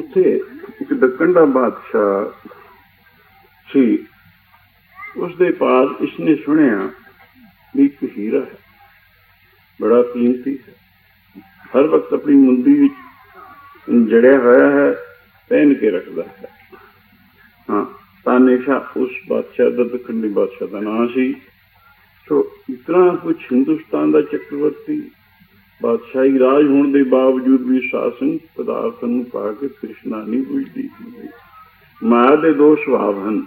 ਉੱਥੇ ਇੱਕ ਦੱਖਣ ਦਾ ਬਾਦਸ਼ਾਹ ਸੀ। ਉਸ ਦੇ ਪਾਸ ਇਸਨੇ ਸੁਣਿਆ ਵੀ ਇੱਕ ਹੀਰਾ ਹੈ। ਬੜਾ ਕੀਮਤੀ ਹੈ। ਹਰ ਵਕਤ ਆਪਣੀ ਮੁੰਦੀ ਵਿੱਚ ਜੜਿਆ ਹੋਇਆ ਹੈ, ਪਹਿਨ ਕੇ ਰੱਖਦਾ ਹੈ। ਹਾਂ ਤਾਨੇਸ਼ਾ ਉਸ ਬਾਦਸ਼ਾਹ ਦਾ, ਦੱਖਣੀ ਬਾਦਸ਼ਾਹ ਦਾ ਨਾਮ ਸੀ। ਸੋ ਇਤਨਾ ਕੁਝ ਹਿੰਦੁਸਤਾਨ ਦਾ ਚੱਕਰਵਰਤੀ ਬਾਦਸ਼ਾਹੀ ਰਾਜ ਹੋਣ ਦੇ ਬਾਵਜੂਦ ਵੀ ਸ਼ਾਸਨ ਪਦਾਰਥ ਨੂੰ ਪਾ ਕੇ ਤ੍ਰਿਸ਼ਨਾ ਨਹੀਂ ਬੁਝਦੀ। ਮਾਇਆ ਦੇ ਦੋ ਸੁਭਾਅ ਹਨ।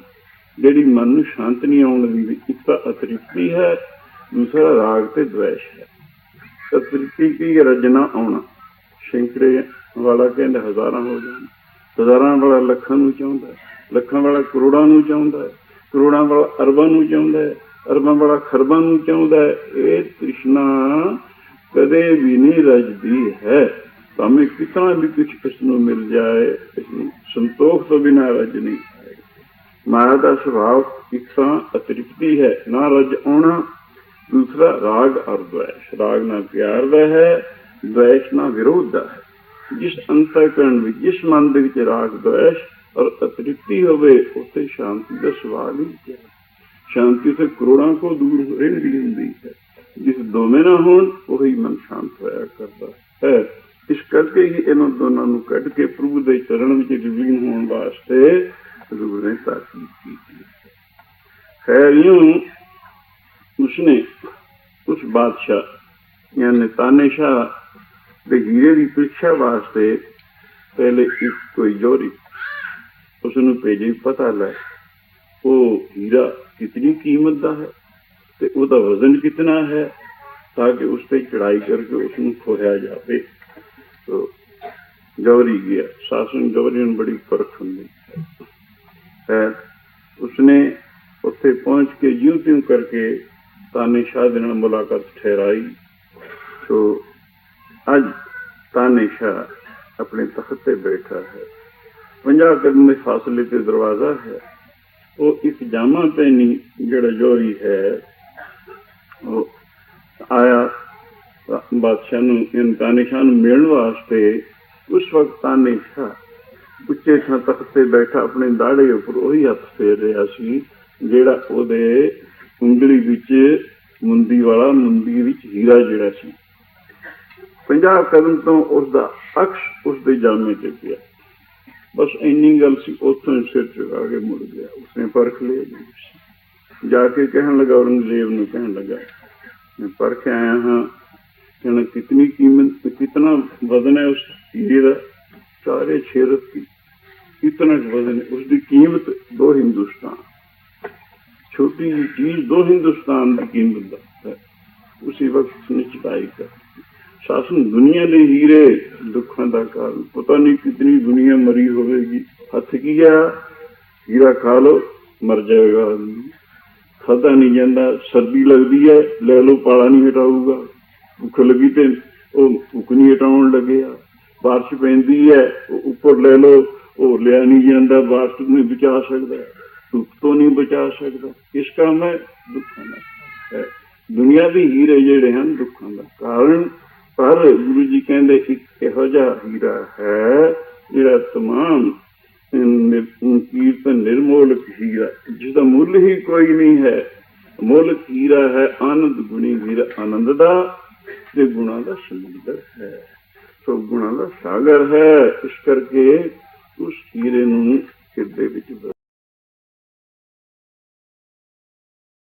ਜਿਹੜੀ ਮਨ ਨੂੰ ਸ਼ਾਂਤ ਨਹੀਂ ਆਉਣ ਦਿੰਦੀ, ਇੱਕ ਤਾਂ ਅਤ੍ਰਿਪਤੀ ਹੈ, ਦੂਸਰਾ ਰਾਗ ਤੇ ਦ્વੈਸ਼ ਹੈ। ਅਤ੍ਰਿਪਤੀ ਕੀ ਰਜਨਾ ਆਉਣਾ। ਸ਼ੰਕਰੇ ਵਾਲਾ ਕਹਿੰਦਾ, ਹਜ਼ਾਰਾਂ ਹੋ ਜਾਣ। ਹਜ਼ਾਰਾਂ ਵਾਲਾ ਲੱਖਾਂ ਨੂੰ ਚਾਹੁੰਦਾ ਲੱਖਾਂ ਵਾਲਾ ਕਰੋੜਾਂ ਨੂੰ ਚਾਹੁੰਦਾ ਕਰੋੜਾਂ ਵਾਲਾ ਅਰਬਾਂ ਨੂੰ ਚਾਹੁੰਦਾ ਅਰਬਾਂ ਵਾਲਾ ਖਰਬਾਂ ਨੂੰ ਚਾਹੁੰਦਾ ਇਹ ਕਿਧਰੇ ਵੀ ਨਹੀਂ ਰਜਦੀ ਹੈ। ਭਾਵੇਂ ਕਿਤਨਾ ਵੀ ਕੁਝ ਇਸ ਨੂੰ ਮਿਲ ਜਾਏ ਸੰਤੋਖ ਤੋਂ ਬਿਨਾ ਰਜ ਨਹੀਂ ਮਹਾਰਾਜ ਦਾ ਸੁਭਾਅ ਇਕਸਾਂ ਅਤ੍ਰਿਪਤੀ ਹੈ, ਨਾ ਰਜ ਆਉਣਾ। ਦੂਸਰਾ, ਰਾਗ ਔਰ ਰਾਗ ਨਾਲ ਪਿਆਰ ਦਾ ਹੈ ਦ્વੈਸ਼ ਨਾਲ ਵਿਰੋਧ ਦਾ ਹੈ। ਜਿਸ ਅੰਤਰਕਰਨ ਵਿੱਚ, ਜਿਸ ਮਨ ਦੇ ਵਿੱਚ ਰਾਗ ਦ્વੈਸ਼ ਔਰ ਅਤ੍ਰਿਪਤੀ ਹੋਵੇ, ਉੱਥੇ ਸ਼ਾਂਤੀ ਦਾ ਸੁਭਾਅ ਨਹੀਂ ਹੈ ਸ਼ਾਂਤੀ ਤੇ ਕਰੋੜਾਂ ਕੋ ਦੂਰ ਰਹਿੰਦੀ ਹੁੰਦੀ ਹੈ। ਜਿਸ ਦੋਵੇਂ ਨਾ ਹੋਣ, ਉਹੀ ਮਨ ਸ਼ਾਂਤ ਹੋਇਆ ਕਰਦਾ ਹੈ। ਇਸ ਕਰਕੇ ਹੀ ਇਹਨਾਂ ਦੋਨਾਂ ਨੂੰ ਕੱਢ ਕੇ ਪ੍ਰਭੂ ਦੇ ਚਰਨ ਵਿੱਚ ਵਿਲੀਨ ਹੋਣ ਵਾਸਤੇ ਗੁਰੂ ਨੇ ਤਾਕੀਦ ਕੀਤੀ। ਖੈਰ ਯੂੰ ਉਸਨੇ ਉਸ ਬਾਦਸ਼ਾਹ, ਯਾਨੀ ਤਾਨੇਸ਼ਾਹ ਦੇ ਹੀਰੇ ਦੀ ਪ੍ਰੀਖਿਆ ਵਾਸਤੇ ਪਹਿਲੇ ਇੱਕ ਕੋਈ ਜੋਰੀ ਉਸ ਨੂੰ ਭੇਜੀ, ਪਤਾ ਲੈ, ਉਹ ਹੀਰਾ ਕਿਤਨੀ ਕੀਮਤ ਦਾ ਹੈ? ਤੇ ਉਹਦਾ ਵਜ਼ਨ ਕਿਤਨਾ ਹੈ ਤਾਂ ਕਿ ਉਸ ਤੇ ਚੜਾਈ ਕਰਕੇ ਉਸ ਨੂੰ ਖੋਇਆ ਜਾਵੇ। ਤੋ ਜੌਰੀ ਗਿਆ। ਸਾਸਨ ਜੌਰੀ ਨੂੰ ਬੜੀ ਫ਼ਰਕ ਹੁੰਦੀ ਹੈ। ਉਸਨੇ ਉੱਥੇ ਪਹੁੰਚ ਕੇ ਜਿਉਂ ਤਿਉਂ ਕਰਕੇ ਤਾਨੇ ਸ਼ਾਹ ਦੇ ਨਾਲ ਮੁਲਾਕਾਤ ਠਹਿਰਾਈ। ਸੋ ਅੱਜ ਤਾਨੇ ਸ਼ਾਹ ਆਪਣੇ ਤਖਤ ਤੇ ਬੈਠਾ ਹੈ। 50 ਕਦਮ ਦੇ ਫਾਸਲੇ ਤੇ ਦਰਵਾਜ਼ਾ ਹੈ। ਉਹ ਇੱਕ ਜਾਮਾ ਪਹਿਨੀ ਜਿਹੜਾ ਜੋਰੀ ਹੈ ਆਇਆ ਤਾਂ ਬਾਦਸ਼ਾਹ ਨੂੰ ਇਨਕਾਨੀ ਸ਼ਾਹ ਮਿਲਣ ਵਾਸਤੇ ਉਸ ਵਕਤ ਤਾਨੇ ਸ਼ਾਹ ਉੱਚੇ ਥਾਂ ਤਖਤ ਤੇ ਬੈਠਾ ਆਪਣੇ ਦਾੜੇ ਉੱਪਰ ਉਹੀ ਹੱਥ ਫੇਰ ਰਿਹਾ ਸੀ, ਜਿਹੜਾ ਉਹਦੇ ਉਂਗਲੀ ਵਿੱਚ ਮੁੰਦੀ ਵਾਲਾ ਮੁੰਦੀ ਵਿੱਚ ਹੀਰਾ ਜਿਹੜਾ ਸੀ। 50 ਕਦਮ ਤੋਂ ਉਸ ਦਾ ਅਕਸ਼ ਉਸ ਦੇ ਜਾਮੇ ਤੇ ਪਿਆ। ਬਸ ਇੰਨੀ ਗੱਲ ਸੀ, ਉੱਥੋਂ ਹੀ ਸਿਰ ਚੁਕਾ ਕੇ ਮੁੜ ਗਿਆ। ਉਸਨੇ ਪਰਖ ਲਿਆ ਜਾ ਕੇ ਕਹਿਣ ਲੱਗਾ, ਔਰੰਗਜ਼ੇਬ ਨੂੰ ਕਹਿਣ ਲੱਗਾ, ਮੈਂ ਕੇ ਆਇਆ ਹਾਂ ਕਹਿੰਦਾ ਕਿਤਨੀ ਕੀਮਤ, ਕਿਤਨਾ ਵਜ਼ਨ ਹੈ ਉਸ ਹੀਰੇ ਦਾ? ਸਾਰੇ ਛੇਰਤ ਕੀ, ਕਿਤਨਾ ਵਜ਼ਨ ਹੈ? ਉਸ ਦੀ ਕੀਮਤ ਦੋ ਹਿੰਦੁਸਤਾਨ। ਛੋਟੀ ਜਿਹੀ ਚੀਜ਼ ਦੋ ਹਿੰਦੁਸਤਾਨ ਦੀ ਕੀਮਤ ਦਾ ਹੈ। ਉਸੇ ਵਕਤ ਉਸਨੇ ਕਰ ਸ਼ਾਸਨ ਦੁਨੀਆ ਦੇ ਹੀਰੇ ਦੁੱਖਾਂ ਦਾ ਕਾਰਨ। ਪਤਾ ਨਹੀਂ ਕਿਤਨੀ ਦੁਨੀਆ ਮਰੀ ਹੋਵੇਗੀ। ਹੱਥ ਕੀ ਆ? ਹੀਰਾ ਖਾ ਲੋ ਮਰ ਜਾਏਗਾ ਆਦਮੀ। ਖਾਦਾ ਨਹੀਂ ਜਾਂਦਾ, ਸਰਦੀ ਲੱਗਦੀ ਹੈ, ਲੈ ਲੋ ਪਾਲਾ ਨਹੀਂ ਹਟਾਊਗਾ। ਭੁੱਖ ਲੱਗੀ ਤੇ ਉਹ ਭੁੱਖ ਨਹੀਂ ਹਟਾਉਣ ਲੱਗਿਆ ਬਾਰਿਸ਼ ਪੈਂਦੀ ਹੈ ਉੱਪਰ ਲੈ ਲੋ ਉਹ ਲਿਆ ਨਹੀਂ ਜਾਂਦਾ, ਬਾਰਿਸ਼ ਨੂੰ ਨਹੀਂ ਬਚਾ ਸਕਦਾ, ਧੁੱਪ ਤੋਂ ਨਹੀਂ ਬਚਾ ਸਕਦਾ। ਇਸ ਕੰਮ ਹੈ ਦੁੱਖਾਂ ਦਾ। ਹੈ। ਦੁਨੀਆ ਦੇ ਹੀਰੇ ਜਿਹੜੇ ਹਨ ਦੁੱਖਾਂ ਦਾ ਕਾਰਨ, ਪਰ ਗੁਰੂ ਜੀ ਕਹਿੰਦੇ ਇੱਕ ਇਹੋ ਜਿਹਾ ਹੀਰਾ ਹੈ, ਜਿਹੜਾ ਤਮਾਮ ਕੀਰਤਨ ਨਿਰਮੋਲ ਹੀਰਾ ਜਿਸ ਦਾ ਮੁੱਲ ਹੀ ਕੋਈ ਨਹੀਂ ਹੈ। ਮੁੱਲ ਹੀਰਾ ਹੈ, ਆਨੰਦ ਗੁਣੀ ਹੀਰਾ ਆਨੰਦ ਦਾ, ਤੇ ਗੁਣਾ ਦਾ ਸਮੁੰਦਰ ਹੈ। ਸੋ ਗੁਣਾ ਦਾ ਸਾਗਰ ਹੈ, ਇਸ ਕਰਕੇ ਉਸ ਹੀਰੇ ਨੂੰ ਹਿਰਦੇ ਵਿੱਚ